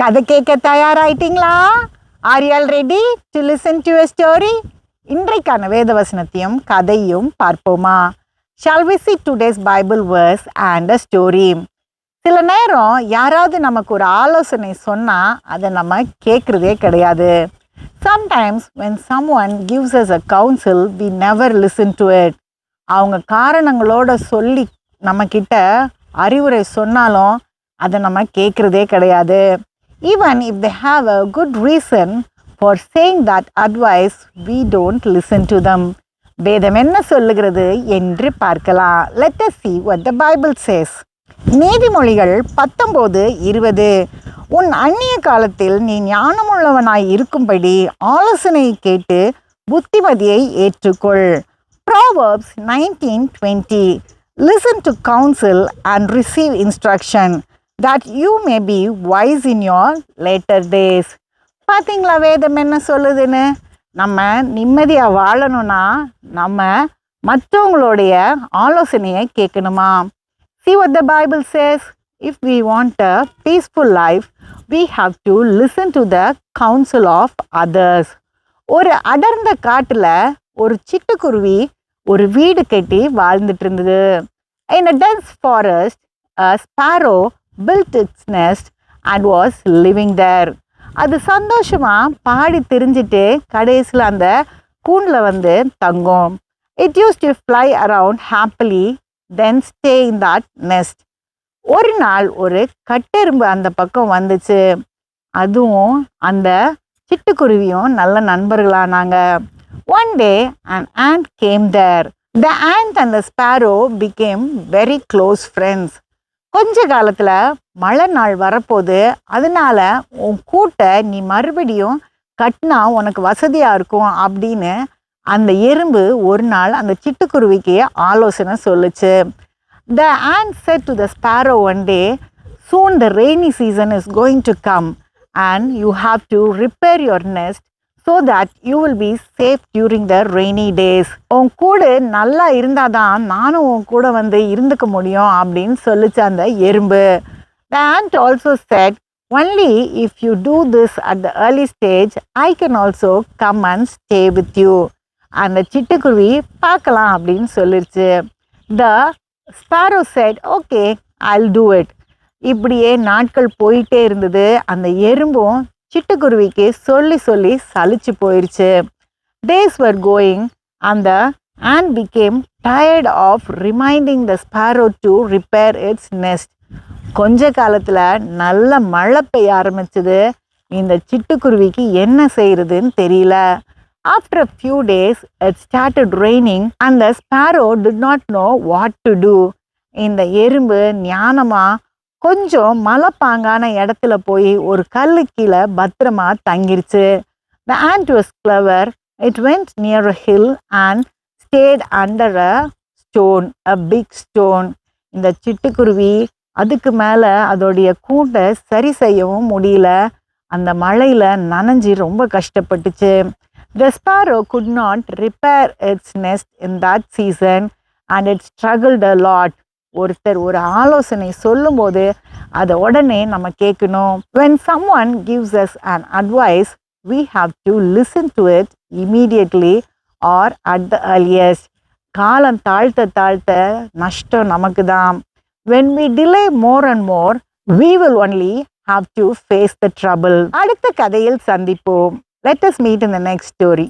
கதை கேட்க தயாராயிட்டீங்களா? Are you all ready to listen to story இன்றைக்கான வேத வசனத்தையும் கதையும் பார்ப்போமா? Shall we see today's Bible verse and a story சில நேரம் யாராவது நமக்கு ஒரு ஆலோசனை சொன்னால் அதை நம்ம கேட்குறதே கிடையாது. Sometimes when some one gives us a counsel we never listen to it அவங்க காரணங்களோட சொல்லி நம்மக்கிட்ட அறிவுரை சொன்னாலும் அதை நம்ம கேட்குறதே கிடையாது. Even if they have a good reason for saying that advice we don't listen to them வேதம் என்ன சொல்லுகிறது என்று பார்க்கலாம். Let us see what the Bible says நீதிமொழிகள் பத்தொம்போது இருபது. உன் அந்நிய காலத்தில் நீ ஞானமுள்ளவனாய் இருக்கும்படி ஆலோசனையை கேட்டு புத்திமதியை ஏற்றுக்கொள். Proverbs nineteen twenty listen to counsel and receive instruction that you may be wise in your latter days பார்த்தீங்களா வேதம் என்ன சொல்லுதுன்னு நம்ம நிம்மதியாக வாழணும்னா நம்ம மற்றவங்களுடைய ஆலோசனையை கேட்கணுமா see what the Bible says if we want a peaceful life we have to listen to the counsel of others ஒரு அடர்ந்த காட்டில் ஒரு சிட்டுக்குருவி ஒரு வீடு கட்டி வாழ்ந்துட்டு இருந்தது in a dense forest sparrow built its nest and was living there. அது சந்தோஷமாக பாடி தெரிஞ்சிட்டு கடைசியில் அந்த கூண்டில் வந்து தங்கும். It use to fly around happily then stay in that nest ஒரு நாள் ஒரு கட்டெரும்பு அந்த பக்கம் வந்துச்சு. அதுவும் அந்த சிட்டுக்குருவியும் நல்ல நண்பர்களானாங்க. One day and ant came there the ant and the sparrow became very close friends கொஞ்ச காலத்தில் மழை நாள் வரப்போகுது அதனால உன் கூட்டை நீ மறுபடியும் கட்டினா உனக்கு வசதியாக இருக்கும் அப்படின்னு அந்த எறும்பு ஒரு நாள் அந்த சிட்டுக்குருவிக்கு ஆலோசனை சொல்லுச்சு. The answer to the sparrow one day soon the rainy season is going to come and you have to repair your nest so that you will be safe during the rainy days உன் கூட நல்லா இருந்தால் தான் நானும் உன் கூட வந்து இருந்துக்க முடியும் அப்படின்னு சொல்லிச்சு அந்த எறும்பு. The ant also said only if you do this at the early stage I can also come come and with you அந்த சிட்டுக்குருவி பார்க்கலாம் அப்படின்னு சொல்லிருச்சு the sparrow said okay I'll do it இப்படியே நாட்கள் போயிட்டே இருந்தது. அந்த எறும்பும் சிட்டுக்குருவிக்கு சொல்லி சொல்லி சலிச்சு போயிடுச்சு டேஸ் வர் கோயிங் அந்த ant became tired of reminding the sparrow to repair its nest கொஞ்ச காலத்தில் நல்ல மழை பெய்ய ஆரம்பிச்சது இந்த சிட்டுக்குருவிக்கு என்ன செய்கிறதுன்னு தெரியல after few days it's started raining அந்த sparrow did not know what to do இந்த எறும்பு ஞானமாக கொஞ்சம் மலைப்பாங்கான இடத்துல போய் ஒரு கல்லு கீழே பத்திரமா தங்கிருச்சு the ant was clever it went near a hill and stayed under a stone a big stone இந்த சிட்டுக்குருவி அதுக்கு மேலே அதோடைய கூண்டை சரி செய்யவும் முடியல அந்த மழையில் நனைஞ்சி ரொம்ப கஷ்டப்பட்டுச்சு the sparrow could not repair its nest in that season and it struggle the lot ஒருத்தர் ஒரு ஆலோசனை சொல்லும்போது அதை உடனே நம்ம கேட்கணும் when some one gives us an advice we have to listen to it immediately or at the earliest காலம் தாழ்த்த தாழ்த்த நஷ்டம் நமக்கு தான் when we delay more and more we will only have to face the trouble அடுத்த கதையில் சந்திப்போம் let us meet in the next story